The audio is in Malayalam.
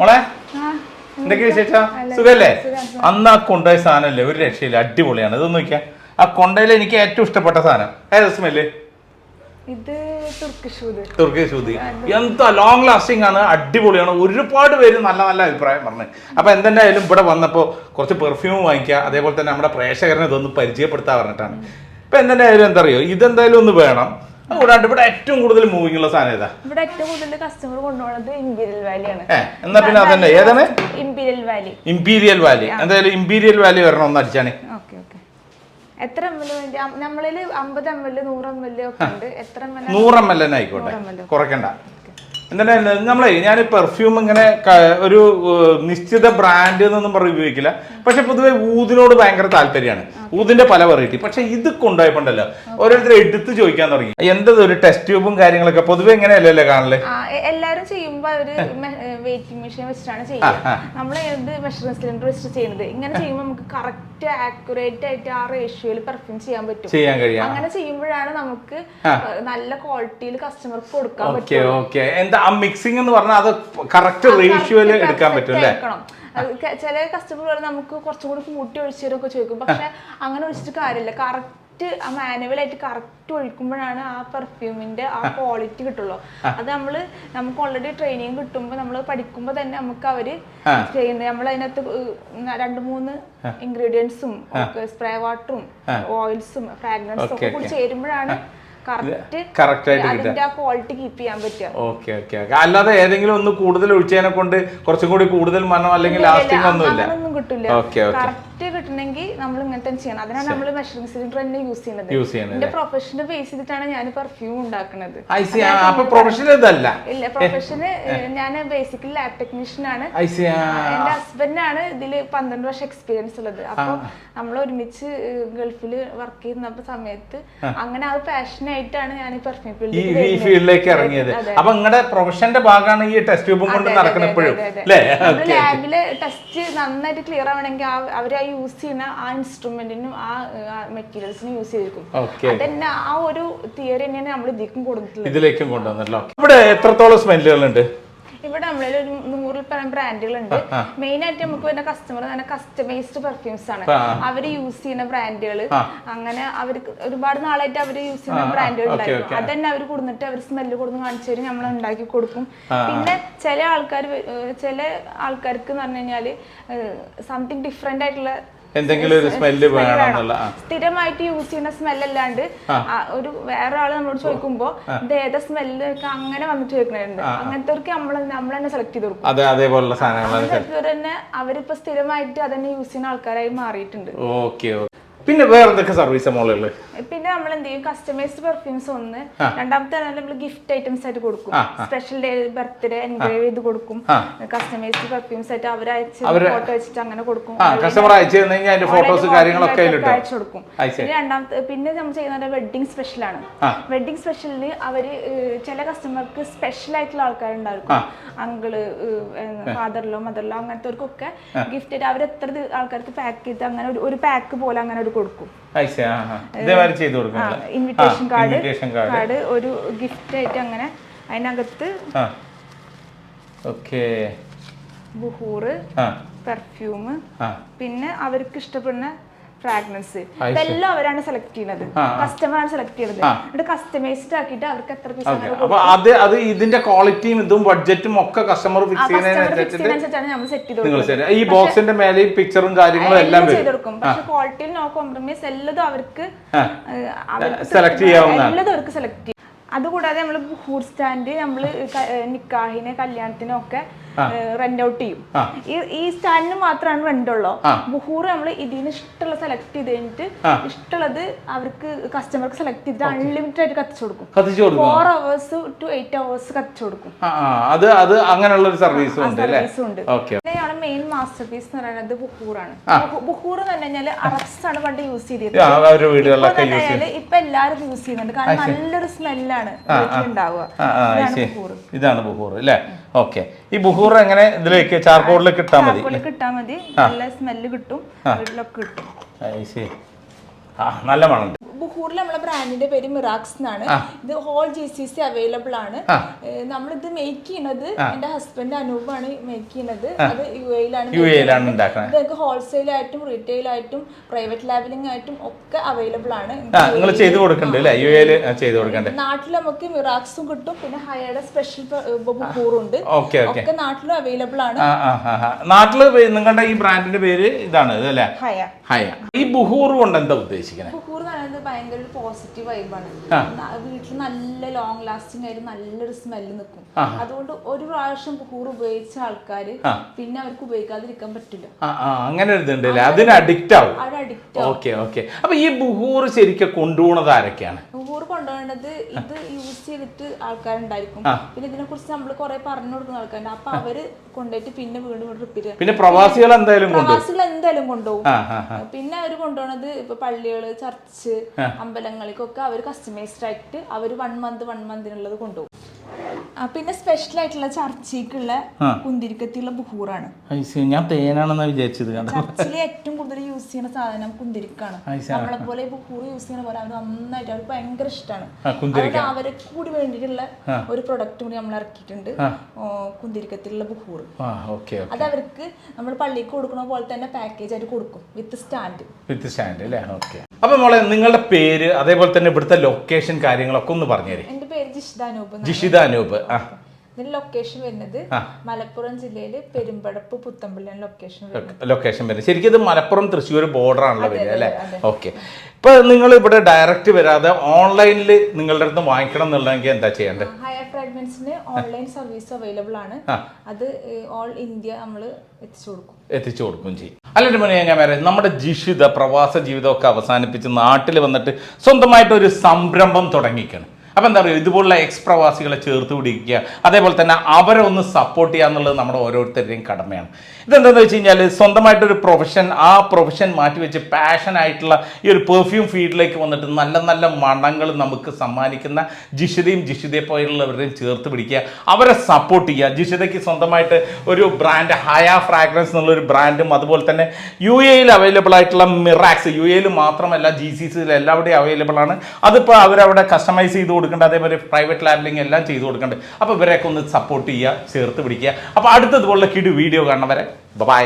മോളെ എന്തൊക്കെ വിശേഷം? സുഖല്ലേ? അന്ന് ആ കൊണ്ടോയ സാധനമല്ലേ? ഒരു രക്ഷയില്ല അടിപൊളിയാണ്. ഇതൊന്നും നോക്കിയാ. ആ കൊണ്ടയിൽ എനിക്ക് ഏറ്റവും ഇഷ്ടപ്പെട്ട സാധനം. ഏത് സ്മെല്ല് തുർക്കിഷ് ഊത്. എന്താ ലോങ് ലാസ്റ്റിംഗ് ആണ് അടിപൊളിയാണ്. ഒരുപാട് പേര് നല്ല നല്ല അഭിപ്രായം പറഞ്ഞു. അപ്പൊ എന്തെന്തായാലും ഇവിടെ വന്നപ്പോൾ കുറച്ച് പെർഫ്യൂം വാങ്ങിക്കുക അതേപോലെ തന്നെ നമ്മുടെ പ്രേക്ഷകരനെ ഇതൊന്ന് പരിചയപ്പെടുത്താൻ പറഞ്ഞിട്ടാണ്. ഇപ്പൊ എന്തെന്തായാലും എന്താ അറിയോ ഇതെന്തായാലും ഒന്ന് വേണം. അതുകൂടാണ്ട് ഇവിടെ ഏറ്റവും കൂടുതൽ മൂവിംഗ് ഉള്ള സാധനം ഏതാ? ഇവിടെ ഏറ്റവും കൂടുതൽ കസ്റ്റമർ കൊണ്ടുപോകുന്നത് ഇമ്പീരിയൽ വാലിയാണ് ആണ്. എന്നാ പിന്നെ അതന്നെ. ഏതാണ്? ഇമ്പീരിയൽ വാലി ഇമ്പീരിയൽ വാലി എന്തായാലും ഇമ്പീരിയൽ വാലി വരണം ഒന്ന് അടിച്ചാണ് ഓക്കെ ഓക്കെ. എത്ര എം എൽ നമ്മളിൽ അമ്പത് എം എൽ നൂറ് എം എൽ ഒക്കെ ഉണ്ട്. എത്ര എം എൽ നൂറ് എം എൽ തന്നെ ആയിക്കോട്ടെ. കുറയ്ക്കണ്ട. എന്താ നമ്മളെ ഞാൻ പെർഫ്യൂം ഇങ്ങനെ ഒരു നിശ്ചിത ബ്രാൻഡ് എന്നൊന്നും പറഞ്ഞ് ഉപയോഗിക്കില്ല. പക്ഷെ പൊതുവെ ഊതിനോട് ഭയങ്കര താല്പര്യമാണ്. ഊതിന്റെ പല വെറൈറ്റി പക്ഷെ ഇത് കൊണ്ടുപോയപ്പോണ്ടല്ലോ. ഓരോരുത്തർ എടുത്ത് ചോദിക്കാൻ തുടങ്ങി. എന്തത് ഒരു ടെസ്റ്റ് ട്യൂബും കാര്യങ്ങളൊക്കെ പൊതുവെ എങ്ങനെയല്ലേ കാണൽ? എല്ലാരും ചെയ്യുമ്പോ അവർ വെയിറ്റിംഗ് മെഷീൻ വെച്ചിട്ടാണ് ചെയ്യുക നമ്മൾ ഏത് മെഷറിംഗ് സിലിണ്ടർ വെച്ചിട്ട് ചെയ്യുന്നത്? ഇങ്ങനെ ചെയ്യുമ്പോൾ നമുക്ക് കറക്റ്റ് ആക്യുറേറ്റ് ആയിട്ട് ആ റേഷ്യോയിൽ പെർഫ്യൂം ചെയ്യാൻ പറ്റും. ചെയ്യാൻ കഴിയും. അങ്ങനെ ചെയ്യുമ്പോഴാണ് നമുക്ക് നല്ല ക്വാളിറ്റിയിൽ കസ്റ്റമർക്ക് കൊടുക്കാൻ പറ്റും എന്താ ആ മിക്സിംഗ് എന്ന് പറഞ്ഞാൽ അത് കറക്റ്റ് റേഷ്യോയിൽ എടുക്കാൻ പറ്റും അല്ലേ? ചില കസ്റ്റമർ നമുക്ക് കുറച്ചും കൂടി കൂട്ടി ഒഴിച്ചു തരുമൊക്കെ ചോദിക്കും പക്ഷെ അങ്ങനെ ഒഴിച്ചിട്ട് കാര്യമില്ല. കറക്റ്റ് ആ മാനുവലായിട്ട് കറക്റ്റ് ഒഴിക്കുമ്പോഴാണ് ആ പെർഫ്യൂമിന്റെ ആ ക്വാളിറ്റി കിട്ടുള്ളൂ. അത് നമ്മൾ നമുക്ക് ഓൾറെഡി ട്രെയിനിങ് കിട്ടുമ്പോൾ നമ്മൾ പഠിക്കുമ്പോൾ തന്നെ നമുക്ക് അവർ ചെയ്യുന്നത്. നമ്മൾ അതിനകത്ത് രണ്ട് മൂന്ന് ഇൻഗ്രീഡിയൻസും സ്പ്രേ വാട്ടറും ഓയിൽസും ഫ്രാഗ്രൻസും ഒക്കെ കൂടി ചേരുമ്പോഴാണ് കറക്റ്റ് ആയിട്ട് കിട്ടുക. ഓക്കെ ഓക്കെ അല്ലാതെ ഏതെങ്കിലും ഒന്ന് കൂടുതൽ ഒഴിച്ചതിനെ കൊണ്ട് കുറച്ചും കൂടി കൂടുതൽ മണം അല്ലെങ്കിൽ ലാസ്റ്റിംഗ് ഒന്നുമില്ല. ഇല്ല ഓക്കെ ഓക്കെ കറക്റ്റ് കിട്ടണമെങ്കിൽ നമ്മൾ ഇങ്ങനെ തന്നെ ചെയ്യണം. അതിനാണ് നമ്മൾ മെഷറിംഗ് സിലിണ്ടർ തന്നെ യൂസ് ചെയ്യുന്നത്. യൂസ് ചെയ്യുന്നത്. എന്റെ പ്രൊഫഷനെ ബേസ് ചെയ്തിട്ടാണ് ഞാൻ പെർഫ്യൂം ഉണ്ടാക്കുന്നത്. അപ്പൊ ഇതല്ല. ഇല്ല പ്രൊഫഷന് ഞാൻ ബേസിക്കലി ലാബ് ടെക്നീഷ്യൻ ആണ്. എന്റെ ഹസ്ബൻഡാണ് ഇതിൽ പന്ത്രണ്ട് വർഷം എക്സ്പീരിയൻസ് ഉള്ളത്. അപ്പൊ നമ്മൾ ഒരുമിച്ച് ഗൾഫിൽ വർക്ക് ചെയ്യുന്ന സമയത്ത് അങ്ങനെ ആ പാഷനായിട്ടാണ് ഞാൻ പെർഫ്യൂം ഫീൽഡിലേക്ക് ഇറങ്ങിയത്. അപ്പൊ നിങ്ങളുടെ പ്രൊഫഷന്റെ ഭാഗമാണ് ഈ ടെസ്റ്റ് ട്യൂബും കൊണ്ട് നടക്കുന്ന എപ്പോഴും അല്ലേ ലാബിൽ ടെസ്റ്റ് നന്നായിട്ട് ക്ലിയർ ആവണമെങ്കിൽ അവർ ആ യൂസ് ചെയ്യുന്ന ആ ഇൻസ്ട്രുമെന്റിനും ആ മെറ്റീരിയൽസിനും യൂസ് ചെയ്തിരിക്കും. അതന്നെ ആ ഒരു തിയറി തന്നെയാണ് നമ്മൾ ഇതിലേക്കും കൊടുത്തിട്ടുള്ളത് ഇതിലേക്കും കൊണ്ടുവന്നല്ലോ ഇവിടെ എത്രത്തോളം സ്മെല്ലുകൾ ഉണ്ട്? ഇവിടെ നമ്മളിൽ ഒരു നൂറിൽ പരം ബ്രാൻഡുകളുണ്ട് മെയിൻ ആയിട്ട് നമുക്ക് വരുന്ന കസ്റ്റമർ തന്നെ കസ്റ്റമൈസ്ഡ് പെർഫ്യൂംസ് ആണ്. അവർ അവർ യൂസ് ചെയ്യുന്ന ബ്രാൻഡുകൾ അങ്ങനെ അവർക്ക് ഒരുപാട് നാളായിട്ട് അവർ യൂസ് ചെയ്യുന്ന ബ്രാൻഡുകൾ ഉണ്ടായിരുന്നു അത് തന്നെ അവർ കൊടുത്തിട്ട് അവർ സ്മെല്ല് കൊടുന്ന് കാണിച്ചു തരും നമ്മൾ ഉണ്ടാക്കി കൊടുക്കും. പിന്നെ ചില ആൾക്കാർ ചില ആൾക്കാർക്ക് എന്ന് പറഞ്ഞു കഴിഞ്ഞാൽ സംതിങ് ഡിഫറെന്റ് ആയിട്ടുള്ള എന്തെങ്കിലും ഒരു സ്മെല്ല് വേണമെന്നുള്ള സ്ഥിരമായിട്ട് യൂസ് ചെയ്യുന്ന സ്മെൽ അല്ലാണ്ട് ഒരു വേറെ ആൾ നമ്മളോട് ചോദിക്കുമ്പോ ഇത് ഏതാ സ്മെല്ല് അങ്ങനെ വന്നിട്ട് ചോദിക്കുന്നുണ്ട് അങ്ങനത്തെ നമ്മൾ നമ്മൾ തന്നെ സെലക്ട് ചെയ്ത് കൊടുക്കും. അതെ അതേപോലുള്ള സാധനങ്ങൾ തന്നെ അവരിപ്പോ സ്ഥിരമായിട്ട് അതന്നെ യൂസ് ചെയ്യുന്ന ആൾക്കാരായി മാറിയിട്ടുണ്ട്. Okay okay. പിന്നെ വേറെ എന്തൊക്കെ സർവീസ് മോളുകൾ പിന്നെ നമ്മൾ എന്ത് ചെയ്യും? കസ്റ്റമൈസ്ഡ് പെർഫ്യൂംസ് ഒന്ന് രണ്ടാമത്തെ നമ്മൾ ഗിഫ്റ്റ് ഐറ്റംസ് ആയിട്ട് കൊടുക്കും. സ്പെഷ്യൽ ഡേ ബർത്ത്ഡേ എൻഗ്രേവ് ചെയ്ത് കൊടുക്കും. കസ്റ്റമൈസ്ഡ് പെർഫ്യൂംസ് ആയിട്ട് അവർ അയച്ച് ഫോട്ടോ വെച്ചിട്ട് അങ്ങനെ കൊടുക്കും. കസ്റ്റമർ അയച്ചു കഴിഞ്ഞാൽ അതിന്റെ ഫോട്ടോസ് കാര്യങ്ങളൊക്കെ അയച്ചു കൊടുക്കും. പിന്നെ രണ്ടാമത്തെ പിന്നെ നമ്മൾ ചെയ്യുന്നത് വെഡിങ് സ്പെഷ്യൽ ആണ്. വെഡിങ് സ്പെഷ്യലിന് അവർ ചില കസ്റ്റമർക്ക് സ്പെഷ്യൽ ആയിട്ടുള്ള ആൾക്കാരുണ്ടായിരിക്കും. അങ്കിൾ ഫാദറിലോ മദറിലോ അങ്ങനത്തെവർക്കൊക്കെ ഗിഫ്റ്റ് ആയിട്ട് അവർ എത്ര ആൾക്കാർക്ക് പാക്ക് ചെയ്ത് അങ്ങനെ ഒരു- ഒരു പാക്ക് പോലെ അങ്ങനെ അവർ കൊടുക്കും. ഇൻവിറ്റേഷൻ കാർഡ് കാർഡ് ഒരു ഗിഫ്റ്റ് ആയിട്ട് അങ്ങനെ അതിനകത്ത് ബുഹൂറ് പെർഫ്യൂം പിന്നെ അവർക്ക് ഇഷ്ടപ്പെടുന്ന ഫ്രാഗ്രൻസ് ഇതെല്ലാം അവരാണ് സെലക്ട് ചെയ്യുന്നത്. കസ്റ്റമറാണ് സെലക്ട് ചെയ്യുന്നത്. എന്നിട്ട് കസ്റ്റമൈസ്ഡ് ആക്കിയിട്ട് അവർക്ക് എത്ര പീസ് അപ്പൊ അത് അത് ഇതിന്റെ ക്വാളിറ്റിയും ഇതും ബഡ്ജറ്റും ഒക്കെ കസ്റ്റമർ ഫിക്സ് ചെയ്യുന്നതിനനുസരിച്ചാണ് നമ്മൾ സെറ്റ് ചെയ്ത് ഈ ബോക്സിന്റെ മേലെ പിക്ചറും കാര്യങ്ങളും എല്ലാം ചെയ്ത് കൊടുക്കും. പക്ഷെ ക്വാളിറ്റിയിൽ നോ കോംപ്രമൈസ് എല്ലതും അവർക്ക് സെലക്ട് ചെയ്യാവുന്ന എല്ലതും അവർക്ക് സെലക്ട് ചെയ്യും. അതുകൂടാതെ നമ്മൾ ഹൂർ സ്റ്റാൻഡ് നമ്മൾ നിക്കാഹിനെ കല്യാണത്തിനും ഒക്കെ റെന്റ് ഔട്ട് ചെയ്യും. ഈ സ്റ്റാൻഡിന് മാത്രമാണ് റെന്റ് ഉള്ളൂ? ബുഹൂർ നമ്മൾ ഇതിന് ഇഷ്ടമുള്ള സെലക്ട് ചെയ്ത് കഴിഞ്ഞിട്ട് ഇഷ്ടമുള്ളത് അവർക്ക് കസ്റ്റമർക്ക് സെലക്ട് ചെയ്തിട്ട് അൺലിമിറ്റഡ് ആയിട്ട് കത്തിച്ചു കൊടുക്കും. Four hours to eight hours കത്തിച്ചു കൊടുക്കും. അത് അത് അങ്ങനെയുള്ള ഒരു സർവീസ് ഉണ്ട് സർവീസും മെയിൻ മാസ്റ്റർ പീസ് എന്ന് പറയുന്നത് ബുഹൂറാണ്. ബുഹു- ബുഹൂർ എന്ന് പറഞ്ഞു കഴിഞ്ഞാൽ അറബ്സ് ആണ് പണ്ട് യൂസ് ചെയ്തിരുന്നത്. ഇപ്പൊ എല്ലാരും യൂസ് ചെയ്യുന്നുണ്ട്. കാരണം നല്ലൊരു സ്മെല്ലാണ് ഉണ്ടാവുക ഇതാണ് ബുഹൂർ അല്ലേ? ഓക്കെ. ഈ ബുഹൂർ എങ്ങനെ ഇതിലേക്ക് ചാർക്കോളിലേക്ക് ഇട്ടാൽ മതി? ചാർക്കോളിൽ കിട്ടാൻ മതി. നല്ല സ്മെല്ല് കിട്ടും. വീട്ടിലൊക്കെ കിട്ടും. നല്ല മണം ബുഹൂറിൽ നമ്മളെ ബ്രാൻഡിന്റെ പേര് മിറാക്സ് എന്നാണ്. ഇത് whole G C C available ആണ്. നമ്മളിത് മേക്ക് ചെയ്യുന്നത് എന്റെ ഹസ്ബൻഡ് അനൂപാണ് മേക്ക് ചെയ്യുന്നത്. അത് യു എയിലാണ് യു എയിലാണ് ഉണ്ടാക്കുന്നത്. ഇത് ഹോൾസെയിൽ ആയിട്ടും റീറ്റെയിൽ ആയിട്ടും പ്രൈവറ്റ് ലാബലിംഗ് ആയിട്ടും ഒക്കെ അവൈലബിൾ ആണ്. നിങ്ങൾ ചെയ്തു കൊടുക്കണ്ടല്ലേ യു എയിൽ ചെയ്തു കൊടുക്കണ്ടേ? നാട്ടിൽ നമുക്ക് മിറാക്സും കിട്ടും. പിന്നെ ഹയയുടെ സ്പെഷ്യൽ ബുഹൂറും ഉണ്ട് ഒക്കെ നാട്ടിലും അവൈലബിൾ ആണ്. ആ ആ ആ, ആ. നാട്ടിൽ പേ- നിങ്ങളുടെ ഈ ബ്രാൻഡിന്റെ പേര് ഇതാണ് ഹയ. ഹയ. ഈ ബുഹൂർ കൊണ്ട് എന്താ ഉദ്ദേശിക്കുന്നത് എന്ന് പറയുന്നത് ഭയങ്കര ഒരു പോസിറ്റീവ് വൈബാണ് വീട്ടിൽ നല്ല ലോങ് ലാസ്റ്റിംഗ് ആയിട്ട് നല്ലൊരു സ്മെല്ല് നിൽക്കും അതുകൊണ്ട് ഒരു പ്രാവശ്യം ബുഹൂർ ഉപയോഗിച്ച ആൾക്കാര് പിന്നെ അവർക്ക് ഉപയോഗിക്കാതിരിക്കാൻ പറ്റില്ല. അങ്ങനെ ഒരു ഇതുണ്ട് അതിന് അഡിക്റ്റ് ആവും. ഓക്കെ ഓക്കെ അപ്പൊ ഈ ബുഹൂർ ശരിക്കും കൊണ്ടുപോണത് ആരൊക്കെയാണ്? ബുഹൂർ കൊണ്ടുപോകേണ്ടത് ഇത് യൂസ് ചെയ്തിട്ട് ആൾക്കാരുണ്ടായിരിക്കും. പിന്നെ ഇതിനെ കുറിച്ച് നമ്മൾ കുറെ പറഞ്ഞു കൊടുക്കുന്ന ആൾക്കാരുണ്ട്. അപ്പൊ അവർ കൊണ്ടുപോയിട്ട് പിന്നെ വീണ്ടും റിപ്പീറ്റ് പിന്നെ പ്രവാസികൾ എന്തായാലും കൊണ്ടുപോകും. പ്രവാസികൾ എന്തായാലും കൊണ്ടുപോകും. പിന്നെ അവർ കൊണ്ടുപോകണത് ഇപ്പൊ പള്ളികൾ ചർച്ച് അമ്പലങ്ങൾക്കൊക്കെ അവർ കസ്റ്റമൈസ്ഡ് ആയിട്ട് അവർ വൺ മന്ത് വൺ മന്തിനുള്ളത് കൊണ്ടുപോകും. പിന്നെ സ്പെഷ്യൽ ആയിട്ടുള്ള ചർച്ചയ്ക്കുള്ള കുന്തിരിക്കത്തിയുള്ള ബുഹൂറാണ്. ഞാൻ തേനാണെന്ന് വിചാരിച്ചത് ചർച്ചിൽ ഏറ്റവും കൂടുതൽ യൂസ് ചെയ്യുന്ന സാധനം കുന്തിരിക്കാണ്. നമ്മളെ പോലെ ബുഹൂർ യൂസ് ചെയ്യുന്ന പോലെ അവർ നന്നായിട്ട് അവർക്ക് ഭയങ്കര ഇഷ്ടമാണ് അവരെ കൂടി വേണ്ടിയിട്ടുള്ള ഒരു പ്രൊഡക്റ്റ് കൂടി നമ്മൾ ഇറക്കിയിട്ടുണ്ട്. കുന്തിരിക്കത്തിലുള്ള ബുഹൂർ അത് അവർക്ക് നമ്മൾ പള്ളിക്ക് കൊടുക്കുന്ന പോലെ തന്നെ പാക്കേജ് ആയിട്ട് കൊടുക്കും വിത്ത് സ്റ്റാൻഡ് വിത്ത് സ്റ്റാൻഡ് അല്ലേ ഓക്കെ. അപ്പൊ മോളെ നിങ്ങളുടെ പേര് അതേപോലെ തന്നെ ഇവിടുത്തെ ലൊക്കേഷൻ കാര്യങ്ങളൊക്കെ ഒന്ന് പറഞ്ഞുതരേ എന്റെ പേര് ജിഷിത അനൂപ് എന്നാണ്. ജിഷിത അനൂപ് ആ. ഇതിന്റെ ലൊക്കേഷൻ വരുന്നത് മലപ്പുറം ജില്ലയിൽ പെരുമ്പടപ്പ് പുത്തമ്പള്ളിയാണ് ലൊക്കേഷൻ വരുന്നത്. ലൊക്കേഷൻ വരുന്നത്. ശരിക്കും ഇത് മലപ്പുറം തൃശ്ശൂർ ബോർഡർ ആണല്ലോ വരിക അല്ലേ? ഓക്കെ ഇപ്പൊ നിങ്ങൾ ഇവിടെ ഡയറക്റ്റ് വരാതെ ഓൺലൈനിൽ നിങ്ങളുടെ അടുത്ത് വാങ്ങിക്കണം എന്നുള്ളതെങ്കിൽ എന്താ ചെയ്യേണ്ടത്? ഹയർ ഫ്രാഗ്മെന്റ്സിന് ഓൺലൈൻ സർവീസ് അവൈലബിൾ ആണ്. അത് ഓൾ ഇന്ത്യ നമ്മൾ എത്തിച്ചു കൊടുക്കും. എത്തിച്ചു കൊടുക്കും ചെയ്യും. അല്ലെങ്കിൽ മുന്നേ ഞാൻ പറയാം നമ്മുടെ ജിഷിത പ്രവാസ ജീവിതമൊക്കെ അവസാനിപ്പിച്ച് നാട്ടിൽ വന്നിട്ട് സ്വന്തമായിട്ട് ഒരു സംരംഭം തുടങ്ങിക്കാണ് അപ്പം എന്താ പറയുക ഇതുപോലുള്ള എക്സ് പ്രവാസികളെ ചേർത്ത് പിടിക്കുക. അതേപോലെ തന്നെ അവരെ ഒന്ന് സപ്പോർട്ട് ചെയ്യുക എന്നുള്ളത് നമ്മുടെ ഓരോരുത്തരുടെയും കടമയാണ്. ഇതെന്താണെന്ന് വെച്ച് കഴിഞ്ഞാൽ സ്വന്തമായിട്ടൊരു പ്രൊഫഷൻ ആ പ്രൊഫഷൻ മാറ്റിവെച്ച് പാഷൻ ആയിട്ടുള്ള ഈ ഒരു പെർഫ്യൂം ഫീൽഡിലേക്ക് വന്നിട്ട് നല്ല നല്ല മണങ്ങൾ നമുക്ക് സമ്മാനിക്കുന്ന ജിഷിതയും ജിഷിതയെ പോലുള്ളവരെയും ചേർത്ത് പിടിക്കുക. അവരെ സപ്പോർട്ട് ചെയ്യുക. ജിഷിതയ്ക്ക് സ്വന്തമായിട്ട് ഒരു ബ്രാൻഡ് ഹയ ഫ്രാഗ്രൻസ് എന്നുള്ളൊരു ബ്രാൻഡും അതുപോലെ തന്നെ യു എയിൽ അവൈലബിൾ ആയിട്ടുള്ള മിറാക്സ് യു എയിൽ മാത്രമല്ല ജി സി സിയിൽ എല്ലാവിടെയും അവൈലബിൾ ആണ്. അതിപ്പോൾ അവരവിടെ കസ്റ്റമൈസ് ചെയ്ത് കൊടുക്കേണ്ട അതേപോലെ പ്രൈവറ്റ് ലാബിലിംഗ് എല്ലാം ചെയ്തു കൊടുക്കേണ്ടത് അപ്പോൾ ഇവരെയൊക്കെ ഒന്ന് സപ്പോർട്ട് ചെയ്യുക ചേർത്ത് പിടിക്കുക. അപ്പോൾ അടുത്തതുപോലുള്ള കിടു വീഡിയോ കാണുന്നവരെ ബൈ